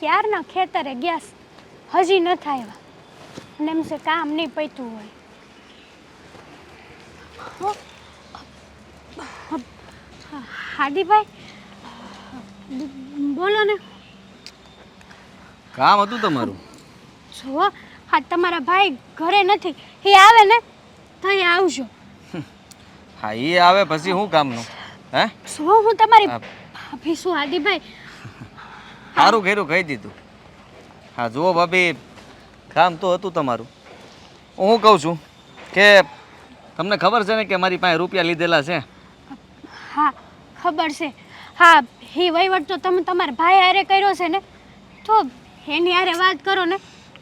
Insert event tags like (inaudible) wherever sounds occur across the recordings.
ક્યારના ખેતરે ગેસ હજી નથી આવ્યા અને એમ છે કામ નહીં પૈતું હોય. હાદીભાઈ બોલો ને. કામ હતું તમારું? જુઓ હા તમારા ભાઈ ઘરે નથી. એ આવે ને તો આવજો. હા એ આવે પછી શું કામનું? હે? શું હું તમારી. ભાભી શું હાદીભાઈ સારું ઘેરું કહી દીધું. હા જુઓ ભાભી કામ તો હતું તમારું. હું કહું છું કે તમને ખબર છે ને કે મારી પાસે રૂપિયા લીધેલા છે? હા ખબર છે. હા એ વહીવટ તો તમે તમારા ભાઈ હારે કર્યો છે ને? તો એની હારે વાત કરો ને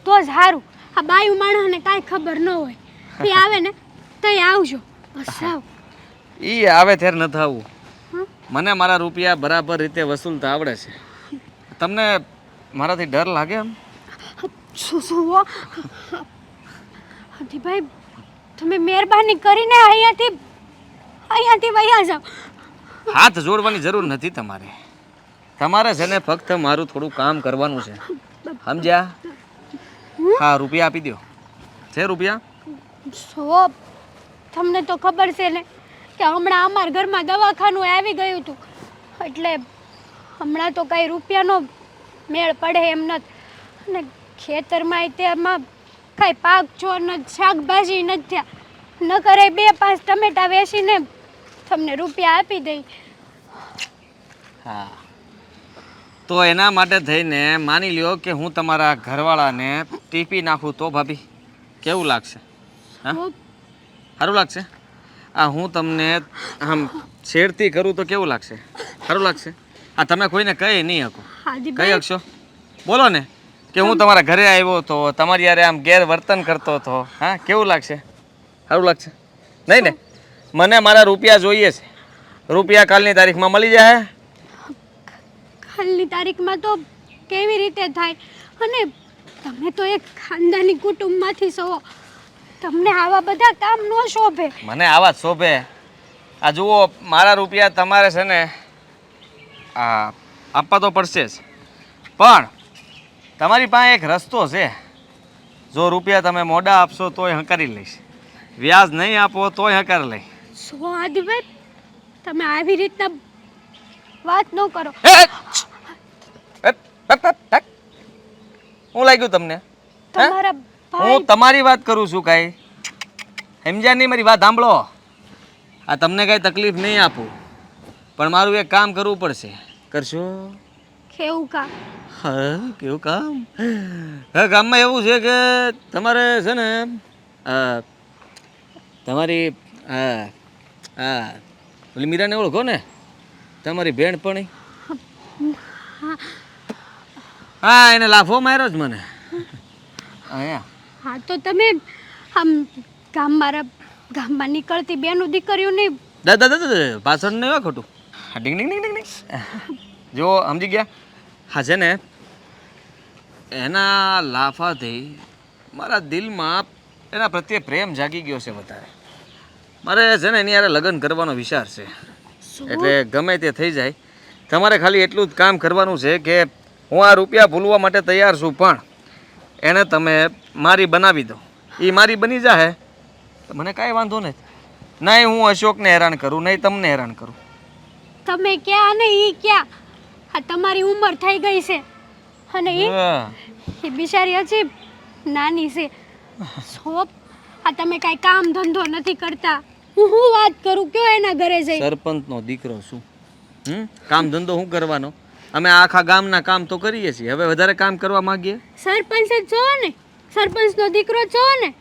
તો જ સારું આ બાયું માણસને કાંઈ ખબર ન હોય. એ (laughs) આવે ને તો આવજો. બસ આવ. એ આવે ત્યારે ન થવું મને મારા રૂપિયા બરાબર રીતે વસૂલતા આવડે છે. તમને મારાથી ડર લાગે એમ? શું શું હો? ભાઈ તમે મહેરબાની કરીને અહીંયાથી અહીંયાથી વયા જાઓ. હાથ જોડવાની જરૂર નથી તમારે. તમારે છે ને ફક્ત મારું થોડું કામ કરવાનું છે. સમજ્યા? હા? રૂપિયા આપી દો છે રૂપિયા? સો તમને તો ખબર છે ને કે હમણાં અમારા ઘરમાં દવાખાનું આવી ગયું હતું. એટલે હમણાં તો કાંઈ રૂપિયાનો મેળ પડે એમ નથી. અને ખેતરમાં તેમાં કાંઈ પાક છો ન શાકભાજી નથી થયા. ન કરે બે પાંચ ટમેટા વેચીને તમને રૂપિયા આપી દઈ. હા. તો એના માટે થઈને માની લ્યો કે હું તમારા ઘરવાળાને ટીપી નાખું તો ભાભી કેવું લાગશે? હા? સારું લાગશે? આ હું તમને આમ છેડતી કરું તો કેવું લાગશે? સારું લાગશે? આ તમે કોઈને કહી નહીં શકો. હાજીભાઈ શકશો બોલો ને. કે હું તમારા ઘરે આવ્યો તો તમારી યારે આમ ગેરવર્તન કરતો હતો. હા કેવું લાગશે? સારું લાગશે. નહીં ને? મને મારા રૂપિયા જોઈએ છે. રૂપિયા કાલની તારીખમાં મળી જાય? કાલની તારીખમાં તો કેવી રીતે થાય? અને તમે તો એક ખાનદાની કુટુંબમાંથી છો. તમને આવા બધા કામ ન શોભે. મને આવા શોભે. આ જુઓ મારા રૂપિયા તમારે છે ને આ આપવા તો પડશે જ. પણ તમારી પાસે એક રસ્તો છે. જો રૂપિયા તમે મોડા આપશો તોય હંકારી લઈશ. વ્યાજ નહીં આપો તોય હંકાર લઈ શું આદિભાઈ તમે આવી રીતના વાત ન કરો. શું લાગ્યું તમને? તમારા હું તમારી વાત કરું છું કાંઈ. સમજ્યા નહીં મારી વાત? સાંભળો. આ તમને કાંઈ તકલીફ નહીં આપું. પણ મારું એક કામ કરવું પડશે. કરશો? કેવું કામ? હા કેવું કામ? હા ગામમાં એવું છે કે તમારે છે ને તમારી હા હા ઓલી મીરાને ઓળખો ને? તમારી બેન પણ. હા એને લાફો માર્યો જ મને. અહીંયા. હા તો તમે આમ ગામ મારા ગામમાં નીકળતી બેનું દીકરીઓની દાદા દાદા પાછળ નહીં હોય ખોટું. ડીંગ ડીંગ ડીંગ ડીંગ ડીંગ. જો સમજી ગયા? હા છે ને એના લાફાથી મારા દિલમાં એના પ્રત્યે પ્રેમ જાગી ગયો છે વધારે. મારે છે ને એની યારે લગ્ન કરવાનો વિચાર છે. એટલે ગમે તે થઈ જાય. તમારે ખાલી એટલું જ કામ કરવાનું છે કે હું આ રૂપિયા ભૂલવા માટે તૈયાર છું પણ એને તમે મારી બનાવી દો. એ મારી બની જાહે. તો મને કાંઈ વાંધો નથી. નહીં હું અશોકને હેરાન કરું નહીં તમને હેરાન કરું. તમે ક્યાં અને ઈ ક્યાં? આ તમારી ઉંમર થઈ ગઈ છે. અને ઈ એ બિચારી હજી નાની છે. સોપ? આ તમે કાંઈ કામ ધંધો નથી કરતા. હું હું વાત કરું? કયો એના ઘરે જઈ? સરપંચનો દીકરો શું હમ? કામ ધંધો શું કરવાનો? અમે આખા ગામના કામ તો કરીએ છીએ. હવે વધારે કામ કરવા માંગીએ? સરપંચ જ છો ને? સરપંચનો દીકરો છો ને?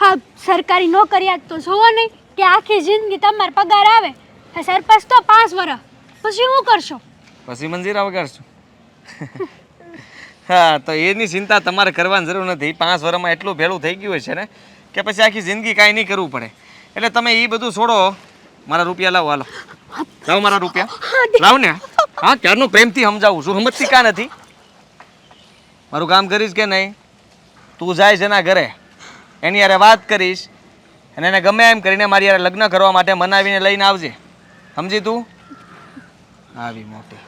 હા સરકારી નોકરિયાત તો જોવો નહીં કે આખી જિંદગી તમારે પગાર આવે? સરપંચ તો પાંચ વર્ષ પછી શું કરશો? પછી મંજીરા વગાડશું. હા, તો એની ચિંતા તમારે કરવાની જરૂર નથી. પાંચ વર્ષમાં એટલું ભેળું થઈ ગયું છે ને, કે પછી આખી જિંદગી કાંઈ નહીં કરવું પડે. એટલે તમે એ બધું છોડો. મારા રૂપિયા લાવો, હાલો. લાવો મારા રૂપિયા. લાવ ને. હા, ક્યારનું પ્રેમથી સમજાવું છું. સમજતી કાં નથી? મારું કામ કરીશ કે નહીં? તું જાય છે એના ઘરે. એની યારે વાત કરીશ. અને એને ગમે એમ કરીને મારી યારે લગ્ન કરવા માટે મનાવીને લઈને આવજે. સમજી તું? આવી મોટી.